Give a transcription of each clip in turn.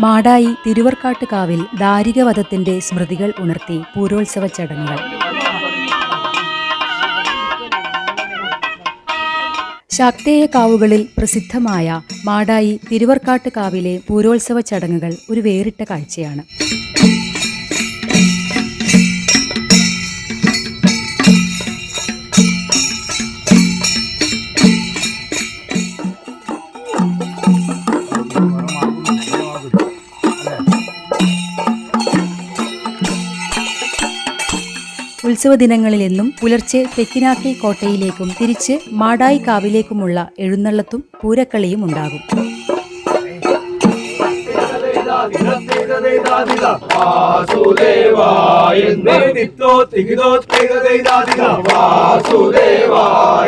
മാടായി തിരുവർക്കാട്ടുകാവിൽ ദാരികവധത്തിന്റെ സ്മൃതികൾ ഉണർത്തി പൂരോത്സവ ചടങ്ങുകൾ. ശാക്തേയ കാവുകളിൽ പ്രസിദ്ധമായ മാടായി തിരുവർക്കാട്ടുകാവിലെ പൂരോത്സവ ചടങ്ങുകൾ ഒരു വേറിട്ട കാഴ്ചയാണ്. ഉത്സവ ദിനങ്ങളിലെന്നും പുലർച്ചെ തെക്കിനാക്കി കോട്ടയിലേക്കും തിരിച്ച് മാടായി കാവിലേക്കുമുള്ള എഴുന്നള്ളത്തും പൂരക്കളിയും ഉണ്ടാകും. വാസുദേവായെന്നു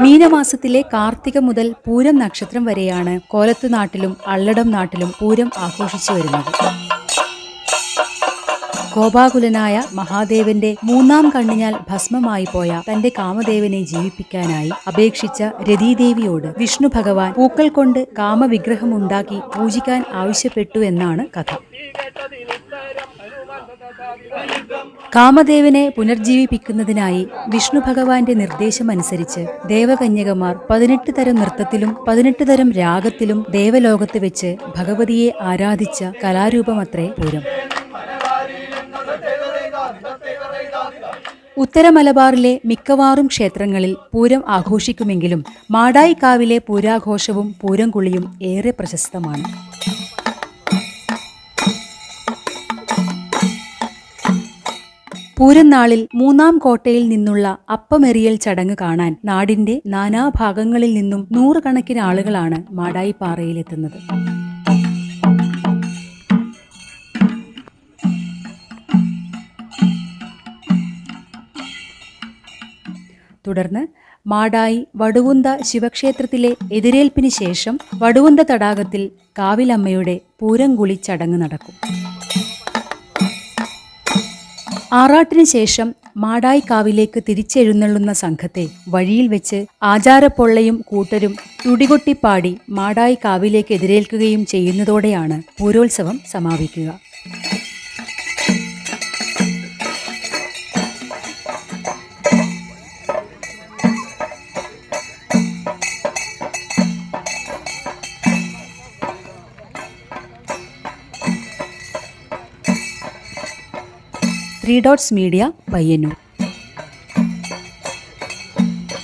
മീനമാസത്തിലെ കാർത്തിക മുതൽ പൂരം നക്ഷത്രം വരെയാണ് കോലത്ത് നാട്ടിലും അള്ളടം നാട്ടിലും പൂരം ആഘോഷിച്ചു വരുന്നത്. കോപാകുലനായ മഹാദേവന്റെ മൂന്നാം കണ്ണിനാൽ ഭസ്മമായി പോയ തന്റെ കാമദേവനെ ജീവിപ്പിക്കാനായി അപേക്ഷിച്ച രതീദേവിയോട് വിഷ്ണു ഭഗവാൻ പൂക്കൾ കൊണ്ട് കാമവിഗ്രഹമുണ്ടാക്കി പൂജിക്കാൻ ആവശ്യപ്പെട്ടു എന്നാണ് കഥ. കാമദേവനെ പുനർജീവിപ്പിക്കുന്നതിനായി വിഷ്ണു ഭഗവാന്റെ നിർദ്ദേശമനുസരിച്ച് ദേവകന്യകമാർ പതിനെട്ട് തരം നൃത്തത്തിലും പതിനെട്ട് തരം രാഗത്തിലും ദേവലോകത്ത് വെച്ച് ഭഗവതിയെ ആരാധിച്ച കലാരൂപമത്രേ പൂരം. ഉത്തര മലബാറിലെ മിക്കവാറും ക്ഷേത്രങ്ങളിൽ പൂരം ആഘോഷിക്കുമെങ്കിലും മാടായിക്കാവിലെ പൂരാഘോഷവും പൂരംകുളിയും ഏറെ പ്രശസ്തമാണ്. പൂരം നാളിൽ മൂന്നാം കോട്ടയിൽ നിന്നുള്ള അപ്പമെറിയൽ ചടങ്ങ് കാണാൻ നാടിന്റെ നാനാഭാഗങ്ങളിൽ നിന്നും നൂറുകണക്കിന് ആളുകളാണ് മാടായിപ്പാറയിലെത്തുന്നത്. തുടർന്ന് മാടായി വടുവുന്ത ശിവക്ഷേത്രത്തിലെ എതിരേൽപ്പിന് ശേഷം വടുവുന്ത തടാകത്തിൽ കാവിലമ്മയുടെ പൂരംകുളി ചടങ്ങ് നടക്കും. ആറാട്ടിന് ശേഷം മാടായി കാവിലേക്ക് തിരിച്ചെഴുന്നള്ളുന്ന സംഘത്തെ വഴിയിൽ വെച്ച് ആചാരപ്പൊള്ളയും കൂട്ടരും തുടികൊട്ടിപ്പാടി മാടായി കാവിലേക്ക് എതിരേൽക്കുകയും ചെയ്യുന്നതോടെയാണ് പൂരോത്സവം സമാപിക്കുക. Three dots media Payyanur